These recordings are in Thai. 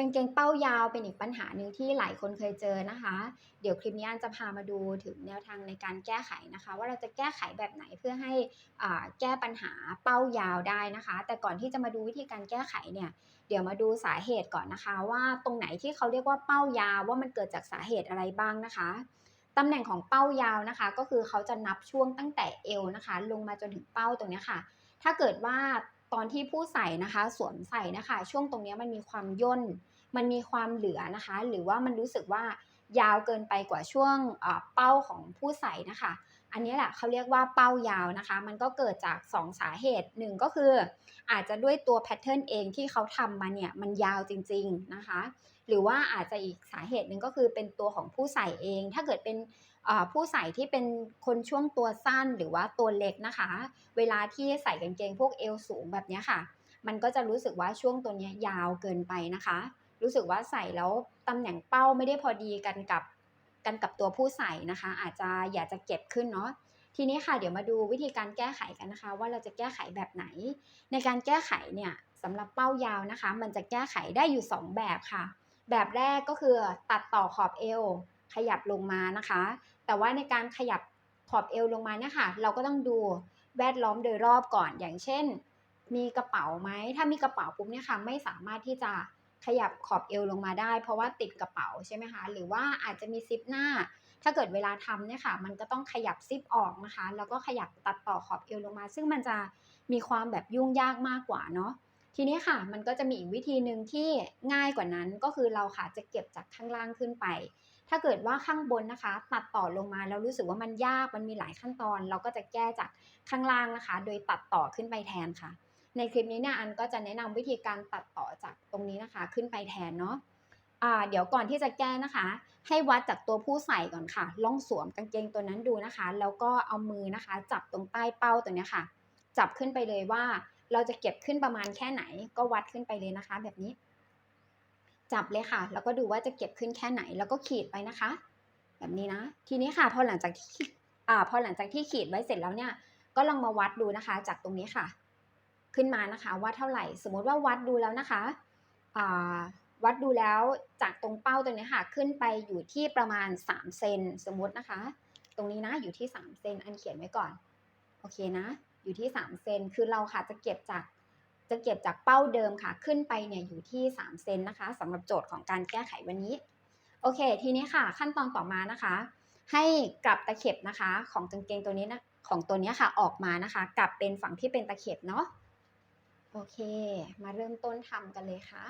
กางเกงเป้ายาวเป็นอีกปัญหาหนึ่งที่หลายคนเคยเจอนะคะ เดี๋ยวคลิปนี้อันจะพามาดูถึงแนวทางในการแก้ไขนะคะ ว่าเราจะแก้ไขแบบไหนเพื่อให้แก้ปัญหาเป้ายาวได้นะคะ แต่ก่อนที่จะมาดูวิธีการแก้ไขเนี่ยเดี๋ยวมาดูสาเหตุก่อนนะคะ ว่าตรงไหนที่เขาเรียกว่าเป้ายาวว่ามันเกิดจากสาเหตุอะไรบ้างนะคะตำแหน่งของเป้ายาวนะคะ ก็คือเขาจะนับช่วงตั้งแต่เอวนะคะ ลงมาจนถึงเป้าตรงนี้ค่ะ ถ้าเกิดว่าตอนที่ผู้ใส่นะคะ สวมใส่นะคะ ช่วงตรงนี้มันมีความย่น มันมีความเหลือนะคะ หรือว่ามันรู้สึกว่ายาวเกินไปกว่าช่วงเป้าของผู้ใส่นะคะ อันนี้แหละเขาเรียกว่าเป้ายาวนะคะ มันก็เกิดจาก 2 สาเหตุหนึ่งก็คือ อาจจะด้วยตัวแพทเทิร์นเองที่เขาทำมาเนี่ยมันยาวจริง ๆนะคะ หรือว่าอาจจะอีกสาเหตุหนึ่งก็คือเป็นตัวของผู้ใส่เอง ถ้าเกิดเป็นผู้ใส่ที่เป็นคนช่วงตัวสั้นหรือว่าตัวเล็กนะคะ เวลาที่ใส่กางเกงพวกเอวสูงแบบนี้ค่ะ มันก็จะรู้สึกว่าช่วงตัวเนี้ยยาวเกินไปนะคะ รู้สึกว่าใส่แล้วตำแหน่งเป้าไม่ได้พอดีกันกับกันกับตัวผู้ใส่นะคะ อาจจะอยากจะเก็บขึ้นเนาะทีนี้ค่ะเดี๋ยวมาดูวิธีการแก้ไขกันนะคะ ว่าเราจะแก้ไขแบบไหน ในการแก้ไขเนี่ยสำหรับเป้ายาวนะคะ มันจะแก้ไขได้อยู่ 2 แบบค่ะ แบบแรกก็คือตัดต่อขอบเอวขยับลงมานะคะ แต่ว่าในการขยับขอบเอวลงมาเนี่ยค่ะ เราก็ต้องดูแวดล้อมโดยรอบก่อนอย่างเช่น มีกระเป๋าไหมถ้ามีกระเป๋าปุ๊บเนี่ยค่ะไม่สามารถที่จะ ขยับขอบเอวลงมาได้ เพราะว่าติดกระเป๋าใช่ไหมคะ หรือว่าอาจจะมีซิปหน้า ถ้าเกิดเวลาทำเนี่ยค่ะ มันก็ต้องขยับซิปออกนะคะ แล้วก็ขยับตัดต่อขอบเอวลงมา ซึ่งมันจะมีความแบบยุ่งยากมากกว่าเนาะ ทีนี้ค่ะ มันก็จะมีอีกวิธีหนึ่งที่ง่ายกว่านั้น ก็คือเราค่ะจะเก็บจากข้างล่างขึ้นไป ถ้าเกิดว่าข้างบนนะคะ ตัดต่อลงมาแล้วรู้สึกว่ามันยาก มันมีหลายขั้นตอน เราก็จะแก้จากข้างล่างนะคะ โดยตัดต่อขึ้นไปแทนค่ะ ในคลิปนี้เนี่ยอันก็จะแนะนำวิธีการตัดต่อจากตรงนี้นะคะ ขึ้นไปแทนเนาะเดี๋ยวก่อนที่จะแก้นะคะ ให้วัดจากตัวผู้ใส่ก่อนค่ะ ลองสวมกางเกงตัวนั้นดูนะคะ แล้วก็เอามือนะคะ จับตรงใต้เป้าตัวนี้ค่ะ จับขึ้นไปเลยว่า เราจะเก็บขึ้นประมาณแค่ไหน ก็วัดขึ้นไปเลยนะคะ แบบนี้ จับเลยค่ะ แล้วก็ดูว่าจะเก็บขึ้นแค่ไหน แล้วก็ขีดไปนะคะ แบบนี้นะ ทีนี้ค่ะพอหลังจากที่อพอหลังจากที่ขีดไว้เสร็จแล้วเนี่ย ก็ลองมาวัดดูนะคะ จากตรงนี้ค่ะ ขึ้นมานะคะว่าเท่าไหร่ สมมติว่าวัดดูแล้วนะคะวัดดูแล้วจากตรงเป้าตรงนี้ค่ะขึ้นไปอยู่ที่ประมาณ 3 เซนสมมตินะคะ ตรงนี้นะอยู่ที่ 3 เซนอันเขียนไว้ก่อนโอเคนะ อยู่ที่ 3 เซนคือเราค่ะจะเก็บจากจะเก็บจากเป้าเดิมค่ะ ขึ้นไปเนี่ยอยู่ที่ 3 เซนนะคะสำหรับโจทย์ของการแก้ไขวันนี้โอเค ทีนี้ค่ะ ขั้นตอนต่อมานะคะ ให้กลับตะเข็บนะคะ ของกางเกงตัวนี้นะของตัวนี้ค่ะออกมานะคะ กลับเป็นฝั่งที่เป็นตะเข็บเนาะ โอเค มาเริ่มต้นทำกันเลยค่ะ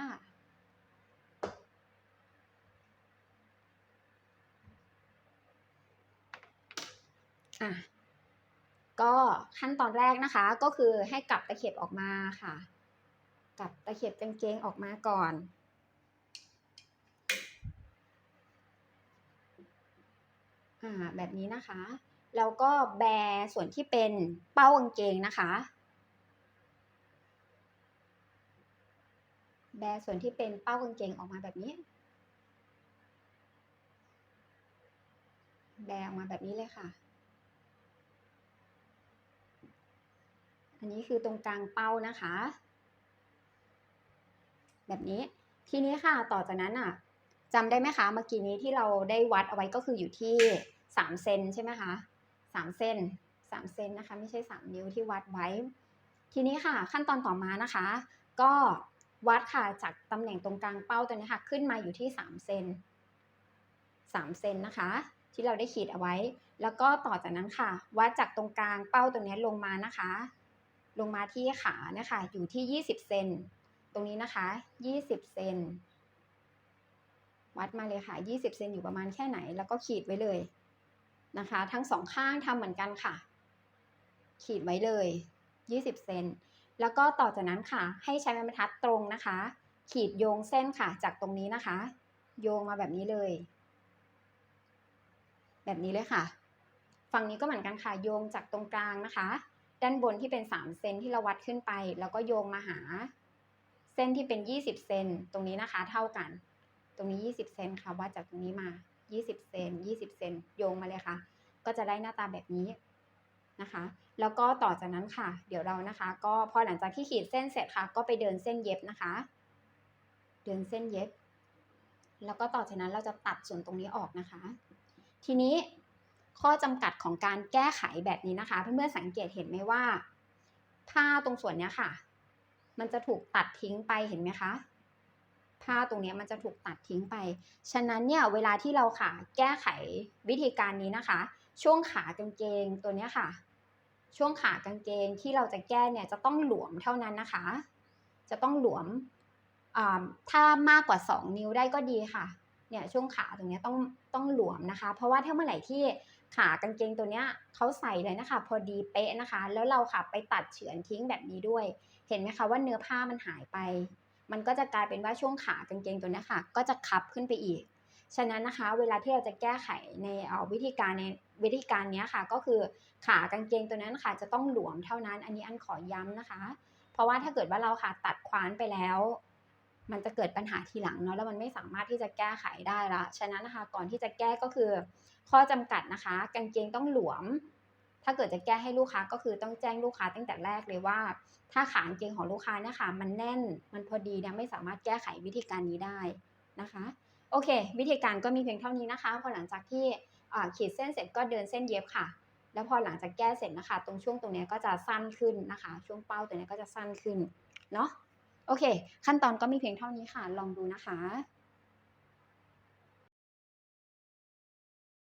อะ ก็ขั้นตอนแรกนะคะ ก็คือให้กลับตะเข็บออกมาค่ะ กลับตะเข็บกางเกงออกมาก่อนอ่าแบบนี้นะคะ แล้วก็แบส่วนที่เป็นเป้ากางเกงนะคะ แบส่วนที่เป็นเป้ากางเกงออกมาแบบนี้ แบออกมาแบบนี้เลยค่ะ อันนี้คือตรงกลางเป้านะคะ แบบนี้ ทีนี้ค่ะ ต่อจากนั้นอะจำได้ไหมคะ เมื่อกี้นี้ที่เราได้วัดเอาไว้ก็คืออยู่ที่สามเซนใช่ไหมคะสามเซนสามเซนนะคะ ไม่ใช่สามนิ้วที่วัดไว้ ทีนี้ค่ะ ขั้นตอนต่อมานะคะ ก็ วัดค่ะจากตำแหน่งตรงกลางเป้าตัวนี้ค่ะขึ้นมาอยู่ที่สามเซนสามเซนนะคะ ที่เราได้ขีดเอาไว้ แล้วก็ต่อจากนั้นค่ะ วัดจากตรงกลางเป้าตัวนี้ลงมานะคะ ลงมาที่ขานะคะอยู่ที่ 20 เซนตรงนี้นะคะ 20 เซนวัดมาเลยค่ะ 20 เซนอยู่ประมาณแค่ไหน แล้วก็ขีดไว้เลยนะคะ ทั้งสองข้างทำเหมือนกันค่ะ ขีดไว้เลย 20 เซน แล้วก็ต่อจากนั้นค่ะ ให้ใช้ไม้บรรทัดตรงนะคะ ขีดโยงเส้นค่ะ จากตรงนี้นะคะ โยงมาแบบนี้เลย แบบนี้เลยค่ะ ฝั่งนี้ก็เหมือนกันค่ะ โยงจากตรงกลางนะคะ ด้านบนที่เป็น 3 เซนที่เราวัดขึ้นไป แล้วก็โยงมาหา เส้นที่เป็น 20 เซนตรงนี้นะคะ เท่ากัน ตรงนี้ 20 เซนค่ะวัดจากตรงนี้มา 20 เซน20 เซนโยงมาเลยค่ะ ก็จะได้หน้าตาแบบนี้นะคะ แล้วก็ต่อจากนั้นค่ะ เดี๋ยวเรานะคะ ก็พอหลังจากที่ขีดเส้นเสร็จค่ะ ก็ไปเดินเส้นเย็บนะคะ เดินเส้นเย็บ แล้วก็ต่อจากนั้นเราจะตัดส่วนตรงนี้ออกนะคะ ทีนี้ข้อจำกัดของการแก้ไขแบบนี้นะคะ เพื่อนๆสังเกตเห็นไหมว่าผ้าตรงส่วนนี้ค่ะ มันจะถูกตัดทิ้งไปเห็นไหมคะผ้าตรงนี้มันจะถูกตัดทิ้งไป ฉะนั้นเนี่ยเวลาที่เราค่ะ แก้ไขวิธีการนี้นะคะ ช่วงขากางเกงตัวนี้ค่ะ ช่วงขากางเกงที่เราจะแก้เนี่ยจะต้องหลวมเท่านั้นนะคะ จะต้องหลวมถ้ามากกว่า 2 นิ้วได้ก็ดีค่ะเนี่ยช่วงขาตรงเนี้ยต้องต้องหลวมนะคะ เพราะว่าถ้าเมื่อไหร่ที่ขากางเกงตัวเนี้ยเขาใส่เลยนะคะ พอดีเป๊ะนะคะ แล้วเราค่ะไปตัดเฉือนทิ้งแบบนี้ด้วย เห็นไหมคะว่าเนื้อผ้ามันหายไป มันก็จะกลายเป็นว่าช่วงขากางเกงตัวนี้ค่ะ ก็จะคับขึ้นไปอีก ฉะนั้นนะคะ เวลาที่เราจะแก้ไขในวิธีการในวิธีการนี้ค่ะ ก็คือขากางเกงตัวนั้นค่ะ จะต้องหลวมเท่านั้น อันนี้อันขอย้ำนะคะ เพราะว่าถ้าเกิดว่าเราค่ะตัดคว้านไปแล้ว มันจะเกิดปัญหาทีหลังเนาะแล้วมันไม่สามารถที่จะแก้ไขได้ละฉะนั้นนะคะ ก่อนที่จะแก้ก็คือ ข้อจำกัดนะคะ กางเกงต้องหลวม ถ้าเกิดจะแก้ให้ลูกค้าก็คือต้องแจ้งลูกค้าตั้งแต่แรกเลยว่า ถ้าขากางเกงของลูกค้าเนี่ยค่ะ มันแน่นมันพอดีเนี่ยไม่สามารถแก้ไขวิธีการนี้ได้นะคะ โอเค วิธีการก็มีเพียงเท่านี้นะคะ พอหลังจากที่ขีดเส้นเสร็จก็เดินเส้นเย็บค่ะ แล้วพอหลังจากแก้เสร็จนะคะ ตรงช่วงตรงนี้ก็จะสั้นขึ้นนะคะ ช่วงเป้าตัวนี้ก็จะสั้นขึ้นเนาะโอเค ขั้นตอนก็มีเพียงเท่านี้ค่ะ ลองดูนะคะ